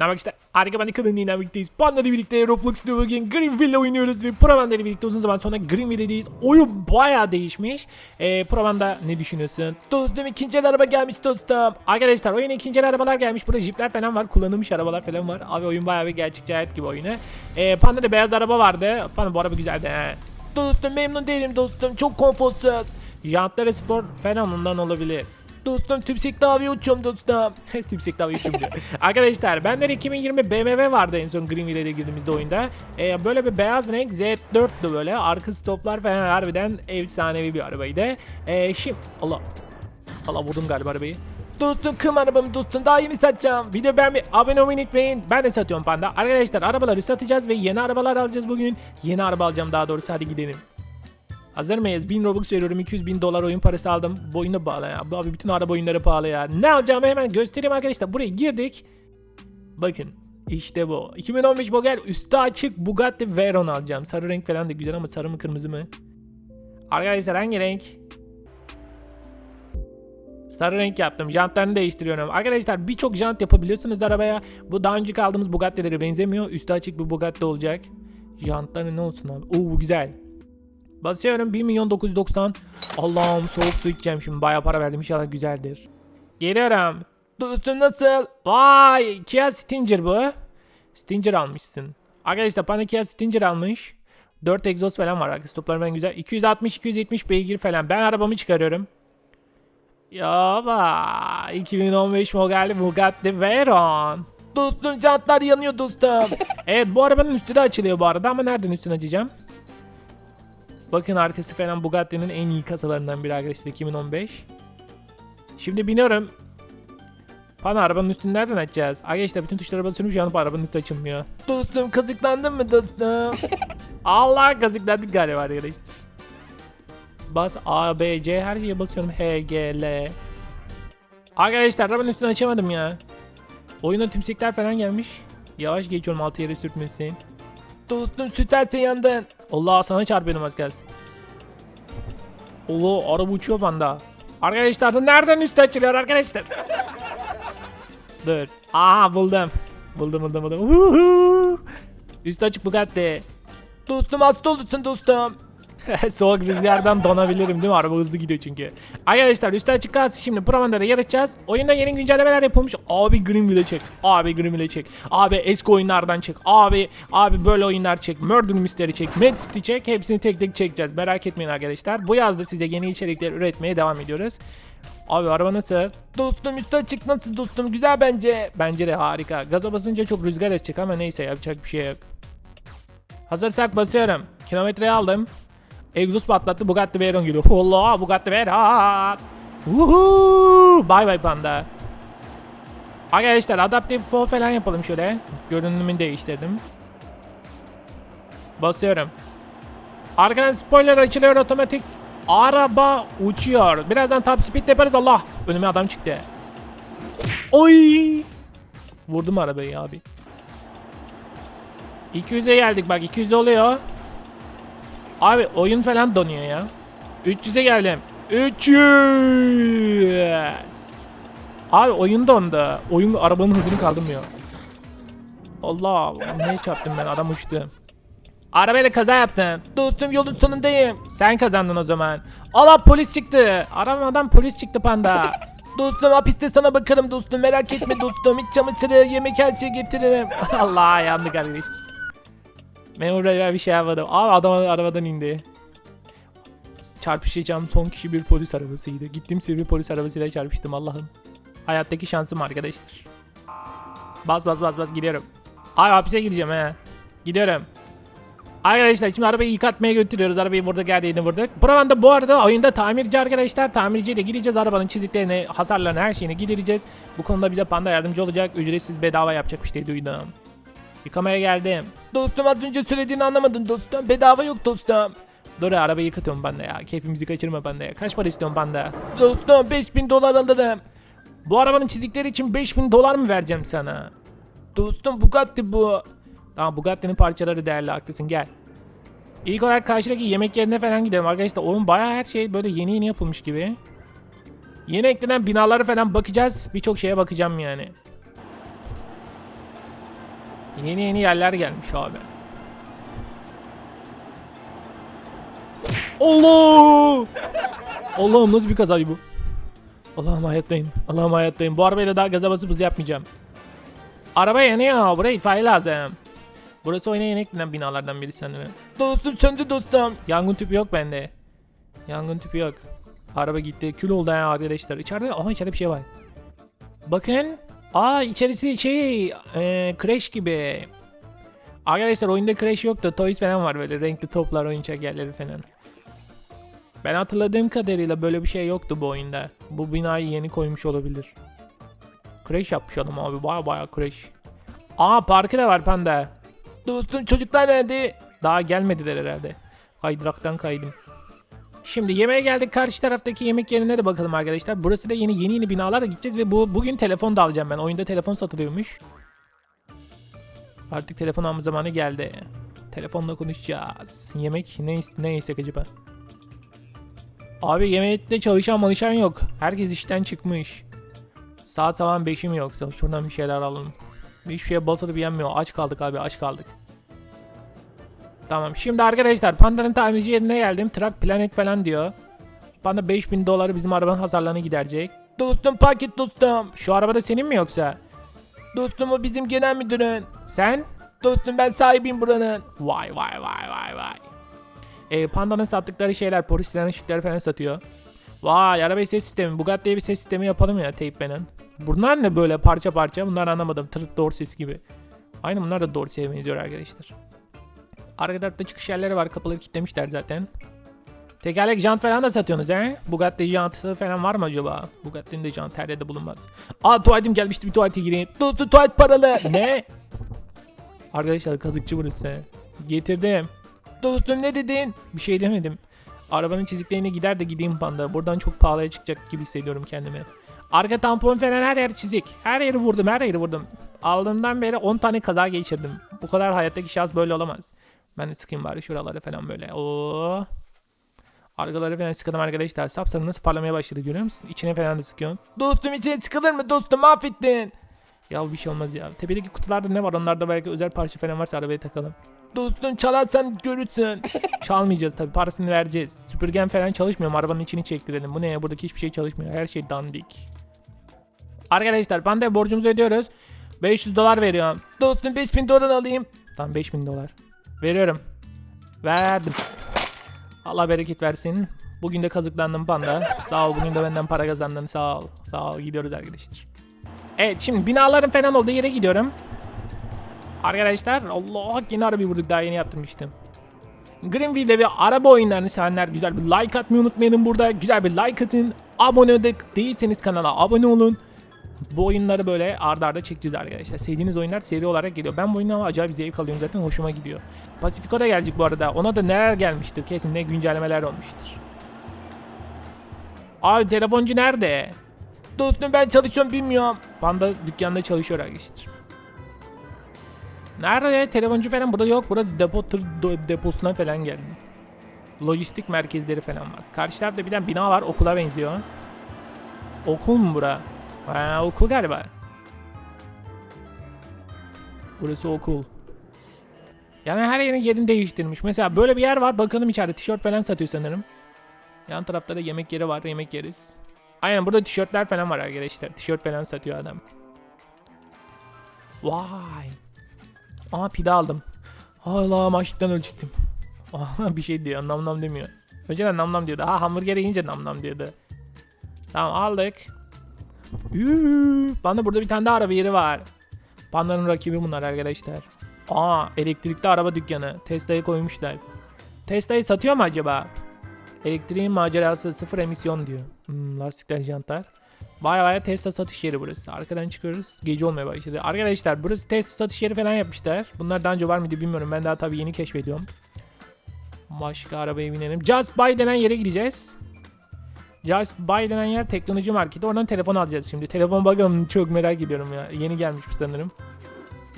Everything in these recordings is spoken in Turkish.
Ne yapmak ister? Harika ben de kadın dinamikteyiz. Panda ile birlikte Roblox'ta bugün Greenville oynuyoruz ve Proman'da ile birlikte uzun zaman sonra Greenville'deyiz. Oyun bayağı değişmiş. Ee, Proman'da ne düşünüyorsun? Dostum ikinci el araba gelmiş dostum. Arkadaşlar oyuna ikinci el arabalar gelmiş. Burada jipler falan var. Kullanılmış arabalar falan var. Abi oyun bayağı bir gerçekçi hayat gibi oyunu. Ee, Panda'da beyaz araba vardı. Panda bu araba güzeldi he. Dostum memnun değilim dostum. Çok konforsuz. Jantları spor falan ondan olabilir. Dostum tümsek davaya uçuyorum dostum. tümsek davaya uçuyorum diyor. Arkadaşlar benden 2020 BMW vardı en son Greenville'e girdiğimizde oyunda. Ee, böyle bir beyaz renk Z4'tü böyle. Arka stoplar falan harbiden efsanevi bir arabaydı. Ee, şimdi Allah. Allah vurdum galiba arabayı. Dostum kım arabamı dostum daha yeni satacağım. Video beğenmeyi abone olmayı unutmayın. Ben de satıyorum panda. Arkadaşlar arabaları satacağız ve yeni arabalar alacağız bugün. Yeni araba alacağım daha doğrusu hadi gidelim. Hazır mıyız? 1000 Robux veriyorum. 200 bin dolar oyun parası aldım. Bu oyunda pahalı ya. Abi bütün araba oyunları pahalı ya. Ne alacağımı hemen göstereyim arkadaşlar. Buraya girdik. Bakın. işte bu. 2015 model üstü açık Bugatti Veyron alacağım. Sarı renk falan da güzel ama sarı mı kırmızı mı? Arkadaşlar hangi renk? Sarı renk yaptım. Jantlarını değiştiriyorum. Arkadaşlar birçok jant yapabiliyorsunuz arabaya. Bu daha önceki aldığımız Bugatti'lere benzemiyor. Üstü açık bir Bugatti olacak. Jantları ne olsun abi? Oo güzel. Basıyorum 1 milyon 990. Allah'ım soğuk su içeceğim şimdi. Bayağı para verdim inşallah güzeldir. Geliyorum. Dostum nasıl? Vay Kia Stinger bu. Stinger almışsın. Arkadaşlar bana Kia Stinger almış. 4 egzoz falan var. Arkası topları ben güzel. 260-270 beygir falan. Ben arabamı çıkarıyorum. Ya ba 2015 model Bugatti Veyron. Dostum jantlar yanıyor dostum. evet bu arabanın üstü de açılıyor bu arada ama nereden üstünü açacağım? Bakın arkası falan Bugatti'nin en iyi kasalarından biri arkadaşlar 2015. Şimdi biniyorum. Bana arabanın üstünü nereden açacağız? Arkadaşlar bütün tuşlara basıyorum şu an arabanın üstü açılmıyor. Dostum kazıklandın mı dostum? Allah kazıklandık galiba arkadaşlar. Bas A, B, C her şeye basıyorum. H, G, L. Arkadaşlar arabanın üstünü açamadım ya. Oyuna tümsekler falan gelmiş. Yavaş geçiyorum altı yere sürtmesin. Dostum süterse yandın. Allah sana çarpıyordum az gelsin. Allah araba uçuyor banda. Arkadaşlar nereden üstü açılıyor arkadaşlar? Dur. Aha buldum. Buldum buldum buldum. Üstü açık Bugatti. Dostum hasta olursun dostum. Soğuk rüzgardan donabilirim değil mi? Araba hızlı gidiyor çünkü. Arkadaşlar üstü açık kalsın şimdi Proman'da da yarışacağız. Oyunda yeni güncellemeler yapılmış. Abi Greenville'e çek. Abi Greenville'e çek. Abi eski oyunlardan çek. Abi abi böyle oyunlar çek. Murder Mystery çek. Mad City çek. Hepsini tek tek çekeceğiz. Merak etmeyin arkadaşlar. Bu yazda size yeni içerikler üretmeye devam ediyoruz. Abi araba nasıl? Dostum üstü açık nasıl dostum? Güzel bence. Bence de harika. Gaza basınca çok rüzgar esecek ama neyse yapacak bir şey yok. Hazırsak basıyorum. Kilometreyi aldım. Egzoz patlattı Bugatti Veyron geliyor. Allah Bugatti Veyron. Uhu. Bay bay panda. Arkadaşlar adaptif fo falan yapalım şöyle. Görünümünü değiştirdim. Basıyorum. Arkadan spoiler açılıyor otomatik. Araba uçuyor. Birazdan top speed yaparız Allah. Önüme adam çıktı. Oy. Vurdum arabayı abi. 200'e geldik bak 200 oluyor. Abi oyun falan donuyor ya. 300'e geldim. 300. Abi oyun dondu. Oyun arabanın hızını kaldırmıyor. Allah ne çarptım ben adam uçtu. Arabayla kaza yaptım. Dostum yolun sonundayım. Sen kazandın o zaman. Allah polis çıktı. Arabadan polis çıktı panda. dostum hapiste sana bakarım dostum merak etme dostum. İç çamaşırı yemek her şeyi getiririm. Allah yandık arkadaşlar. Ben bir şey yapmadım. Abi adam arabadan indi. Çarpışacağım son kişi bir polis arabasıydı. Gittim sivri polis arabasıyla çarpıştım Allah'ım. Hayattaki şansım arkadaşlar. Bas bas bas bas gidiyorum. Abi hapise gideceğim he. Gidiyorum. Arkadaşlar şimdi arabayı yıkatmaya götürüyoruz. Arabayı burada geldiğini vurduk. Buradan da bu arada oyunda tamirci arkadaşlar. Tamirciyle gireceğiz. Arabanın çiziklerini, hasarlarını, her şeyini gidereceğiz. Bu konuda bize panda yardımcı olacak. Ücretsiz bedava yapacak bir şey duydum. Yıkamaya geldim. Dostum az önce söylediğini anlamadım dostum. Bedava yok dostum. Dur ya, arabayı yıkatıyorum ben de ya. Keyfimizi kaçırma ben de ya. Kaç para istiyorsun ben de? Dostum 5000 dolar alırım. Bu arabanın çizikleri için 5000 dolar mı vereceğim sana? Dostum Bugatti bu. Tamam Bugatti'nin parçaları değerli haklısın gel. İlk olarak karşıdaki yemek yerine falan gidelim arkadaşlar. Oyun bayağı her şey böyle yeni yeni yapılmış gibi. Yeni eklenen binaları falan bakacağız. Birçok şeye bakacağım yani. Yeni yeni yerler gelmiş abi. Allah! Allah'ım nasıl bir kazaydı bu? Allah'ım hayattayım. Allah'ım hayattayım. Bu arabayla daha gaza basıp hız yapmayacağım. Araba yanıyor. Buraya itfaiye lazım. Burası oyuna yeni eklenen binalardan biri sanırım. Dostum söndü dostum. Yangın tüpü yok bende. Yangın tüpü yok. Araba gitti. Kül oldu ya arkadaşlar. İçeride, aha içeride bir şey var. Bakın. Aa içerisi şey, e, Crash gibi. Arkadaşlar oyunda Crash yok da Toys falan var böyle renkli toplar, oyuncak yerleri falan. Ben hatırladığım kadarıyla böyle bir şey yoktu bu oyunda. Bu binayı yeni koymuş olabilir. Crash yapmış adam abi baya baya crash. Aa parkı da var panda. Dostum çocuklar nerede? Daha gelmediler herhalde. Kaydıraktan kaydım. Şimdi yemeğe geldik. Karşı taraftaki yemek yerine de bakalım arkadaşlar. Burası da yeni yeni yeni binalara gideceğiz ve bu bugün telefon da alacağım ben. Oyunda telefon satılıyormuş. Artık telefon alma zamanı geldi. Telefonla konuşacağız. Yemek ne, ne yesek acaba? Abi yemekte çalışan malışan yok. Herkes işten çıkmış. Saat sabah 5'im yoksa şuradan bir şeyler alalım. Hiçbir şeye basılıp yenmiyor. Aç kaldık abi aç kaldık. Tamam şimdi arkadaşlar Panda'nın tamirci yerine geldim. Truck Planet falan diyor. Panda 5000 doları bizim arabanın hasarlarını giderecek. Dostum paket dostum. Şu araba da senin mi yoksa? Dostum o bizim genel müdürün. Sen? Dostum ben sahibiyim buranın. Vay vay vay vay vay. E, Panda'nın sattıkları şeyler polis silah ışıkları falan satıyor. Vay araba ses sistemi. Bugatti'ye bir ses sistemi yapalım ya teyplenin. Bunlar ne böyle parça parça? Bunlar anlamadım. Tırık Dorses gibi. Aynı bunlar da Dorsey'e benziyor arkadaşlar. Arka tarafta çıkış yerleri var. Kapıları kilitlemişler zaten. Tekerlek jant falan da satıyorsunuz he? Bugatti jantı falan var mı acaba? Bugatti'nin de jantı her yerde bulunmaz. Aa tuvaletim gelmişti bir tuvalete gireyim. Dostum tuvalet paralı. ne? Arkadaşlar kazıkçı burası. Getirdim. Dostum ne dedin? Bir şey demedim. Arabanın çiziklerine gider de gideyim panda. Buradan çok pahalıya çıkacak gibi hissediyorum kendimi. Arka tampon falan her yer çizik. Her yeri vurdum her yeri vurdum. Aldığımdan beri 10 tane kaza geçirdim. Bu kadar hayattaki şans böyle olamaz. Ben de sıkayım bari şuraları falan böyle. Oo. Arkaları falan sıkalım arkadaşlar. Sapsarı nasıl parlamaya başladı görüyor musun? İçine falan da sıkıyorsun. Dostum içine sıkılır mı dostum mahvettin. Ya bir şey olmaz ya. Tepedeki kutularda ne var? Onlarda belki özel parça falan varsa arabaya takalım. Dostum çalarsan görürsün. Çalmayacağız tabii. Parasını vereceğiz. Süpürgen falan çalışmıyor. Arabanın içini çektirelim. Bu ne ya? Buradaki hiçbir şey çalışmıyor. Her şey dandik. Arkadaşlar ben de borcumuzu ödüyoruz. 500 dolar veriyorum. Dostum 5000 dolar alayım. Tamam 5000 dolar. Veriyorum. Verdim. Allah bereket versin. Bugün de kazıklandım panda. Sağ ol bugün de benden para kazandın. Sağ ol. Sağ ol. Gidiyoruz arkadaşlar. Evet şimdi binaların falan olduğu yere gidiyorum. Arkadaşlar Allah yeni arabayı vurduk daha yeni yaptırmıştım. Greenville'de bir araba oyunlarını sevenler güzel bir like atmayı unutmayın burada. Güzel bir like atın. Abone de değilseniz kanala abone olun. Bu oyunları böyle ardarda arda çekeceğiz arkadaşlar. Sevdiğiniz oyunlar seri olarak geliyor. Ben bu oyundan acayip zevk alıyorum zaten hoşuma gidiyor. Pacifico da gelecek bu arada. Ona da neler gelmiştir kesin ne güncellemeler olmuştur. Abi telefoncu nerede? Dostum ben çalışıyorum bilmiyorum. Panda dükkanda çalışıyor arkadaşlar. Nerede? Telefoncu falan burada yok. Burada depo tır deposuna falan geldim. Lojistik merkezleri falan var. Karşı tarafta bir tane bina var. Okula benziyor. Okul mu bura? Ha, okul galiba. Burası okul. Yani her yerin yerini değiştirmiş. Mesela böyle bir yer var. Bakalım içeride tişört falan satıyor sanırım. Yan tarafta da yemek yeri var. Yemek yeriz. Aynen burada tişörtler falan var arkadaşlar. Tişört falan satıyor adam. Vay. Aa pide aldım. Allah'ım açlıktan ölecektim. Aa bir şey diyor nam nam demiyor. Önceden nam nam diyordu. Ha hamburger yiyince nam nam diyordu. Tamam aldık. Üü, Panda burada bir tane daha araba yeri var. Panda'nın rakibi bunlar arkadaşlar. Aa elektrikli araba dükkanı. Tesla'yı koymuşlar. Tesla'yı satıyor mu acaba? Elektriğin macerası sıfır emisyon diyor. Hmm, lastikler jantlar. Baya baya Tesla satış yeri burası. Arkadan çıkıyoruz. Gece olmaya başladı. Arkadaşlar burası Tesla satış yeri falan yapmışlar. Bunlar daha önce var mıydı bilmiyorum. Ben daha tabii yeni keşfediyorum. Başka arabaya binelim. Just Buy denen yere gideceğiz. Just Buy denen yer teknoloji marketi. Oradan telefon alacağız şimdi. Telefon bakalım çok merak ediyorum ya. Yeni gelmiş sanırım.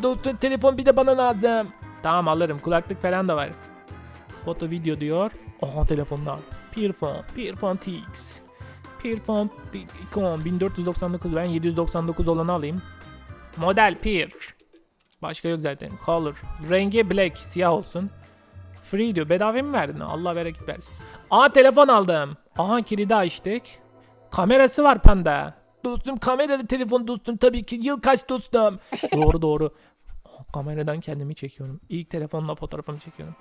Doktor telefon bir de bana lazım. Tamam alırım. Kulaklık falan da var. Foto video diyor. Oha telefonda. Peerphone. Peerphone TX. Peerphone Icon 1499 ben 799 olanı alayım. Model Peer. Başka yok zaten. Color. Rengi black. Siyah olsun. Free diyor. Bedava mı verdin? Allah bereket versin. Aa telefon aldım. Aha kilidi açtık. Kamerası var panda. Dostum kameralı telefon dostum tabii ki. Yıl kaç dostum? doğru doğru. Kameradan kendimi çekiyorum. İlk telefonla fotoğrafımı çekiyorum.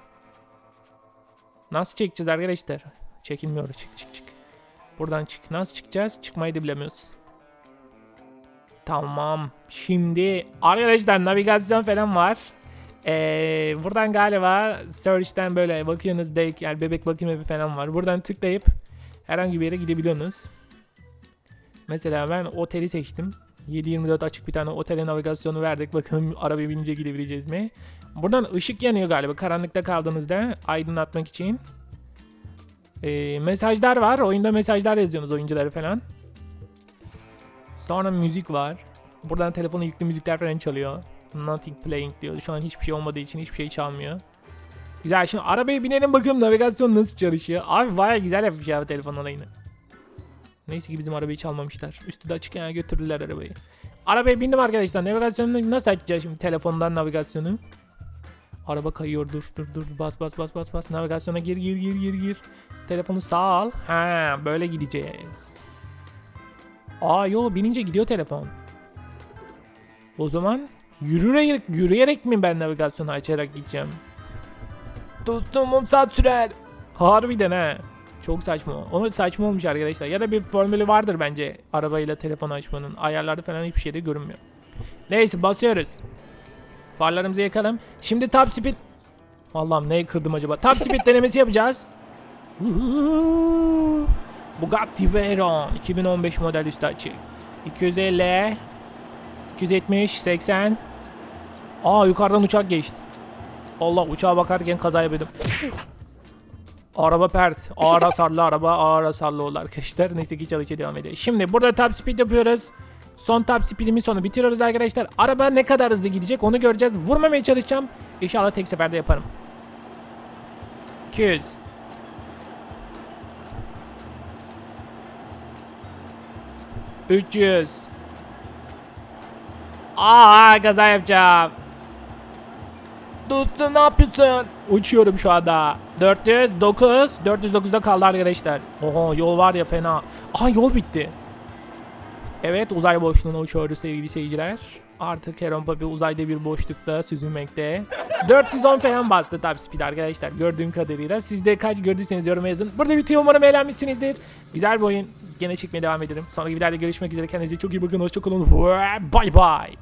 Nasıl çekeceğiz arkadaşlar? Çekilmiyor. Çık çık çık. Buradan çık. Nasıl çıkacağız? Çıkmayı da bilemiyoruz. Tamam. Şimdi arkadaşlar navigasyon falan var. Ee, buradan galiba search'ten böyle bakıyorsunuz denk yani bebek bakım evi falan var. Buradan tıklayıp herhangi bir yere gidebiliyorsunuz. Mesela ben oteli seçtim. 7-24 açık bir tane otele navigasyonu verdik. Bakalım arabaya binince gidebileceğiz mi? Buradan ışık yanıyor galiba karanlıkta kaldığınızda aydınlatmak için. Ee, mesajlar var. Oyunda mesajlar yazıyorsunuz oyuncuları falan. Sonra müzik var. Buradan telefona yüklü müzikler falan çalıyor. Nothing playing diyor. Şu an hiçbir şey olmadığı için hiçbir şey çalmıyor. Güzel şimdi arabaya binelim bakalım navigasyon nasıl çalışıyor. Abi baya güzel yapmış abi telefon olayını. Neyse ki bizim arabayı çalmamışlar. Üstü de açık götürdüler arabayı. Arabaya bindim arkadaşlar. Navigasyonu nasıl açacağız şimdi telefondan navigasyonu? Araba kayıyor dur dur dur bas bas bas bas bas navigasyona gir gir gir gir gir. Telefonu sağ al. Ha böyle gideceğiz. Aa yo binince gidiyor telefon. O zaman yürüyerek, yürüyerek mi ben navigasyonu açarak gideceğim? Dostum 10 saat sürer. Harbiden ha. Çok saçma. Onu saçma olmuş arkadaşlar. Ya da bir formülü vardır bence arabayla telefonu açmanın. Ayarlarda falan hiçbir şeyde görünmüyor. Neyse basıyoruz. Farlarımızı yakalım. Şimdi top speed. Allah'ım neyi kırdım acaba? Top speed denemesi yapacağız. Bugatti Veyron 2015 model üstü açık. 250 270 80 Aa yukarıdan uçak geçti. Allah uçağa bakarken kaza yapıyordum. Araba pert. Ağır hasarlı araba ağır hasarlı oldu arkadaşlar. Neyse ki çalışa devam ediyor. Şimdi burada top speed yapıyoruz. Son top speed'imin sonu bitiriyoruz arkadaşlar. Araba ne kadar hızlı gidecek onu göreceğiz. Vurmamaya çalışacağım. İnşallah tek seferde yaparım. 200 300 Aa gaza yapacağım. Dostum ne yapıyorsun? Uçuyorum şu anda. 409 409'da kaldı arkadaşlar. Oho yol var ya fena. Aha yol bitti. Evet uzay boşluğuna uçuyoruz sevgili seyirciler. Artık Heron Papi uzayda bir boşlukta süzülmekte. 410 falan bastı top speed arkadaşlar gördüğüm kadarıyla. Siz de kaç gördüyseniz yoruma yazın. Burada bitiyor umarım eğlenmişsinizdir. Güzel bir oyun. Gene çekmeye devam ederim. Sonraki videolarda görüşmek üzere. Kendinize çok iyi bakın. Hoşçakalın. Bye bye.